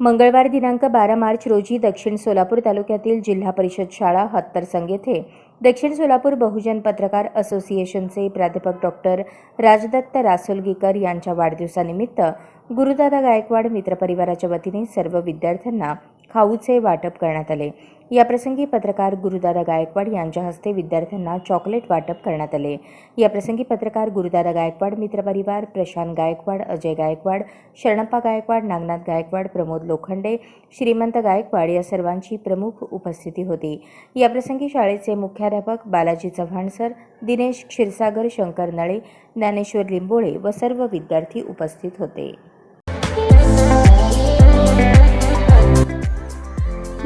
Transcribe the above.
मंगळवार दिनांक बारा मार्च रोजी दक्षिण सोलापूर तालुक्यातील जिल्हा परिषद शाळा हत्तरसंग येथे दक्षिण सोलापूर बहुजन पत्रकार असोसिएशनचे प्राध्यापक डॉक्टर राजदत्त रासोलगीकर यांच्या वाढदिवसानिमित्त गुरुदादा गायकवाड मित्रपरिवाराच्या वतीने सर्व विद्यार्थ्यांना खाऊचे वाटप करण्यात आले. याप्रसंगी पत्रकार गुरुदादा गायकवाड यांच्या हस्ते विद्यार्थ्यांना चॉकलेट वाटप करण्यात आले. याप्रसंगी पत्रकार गुरुदादा गायकवाड मित्रपरिवार प्रशांत गायकवाड अजय गायकवाड शरणप्पा गायकवाड नागनाथ गायकवाड प्रमोद लोखंडे श्रीमंत गायकवाड या सर्वांची प्रमुख उपस्थिती होती. याप्रसंगी शाळेचे मुख्याध्यापक बालाजी चव्हाण सर दिनेश क्षीरसागर शंकर नळे ज्ञानेश्वर लिंबोळे व सर्व विद्यार्थी उपस्थित होते.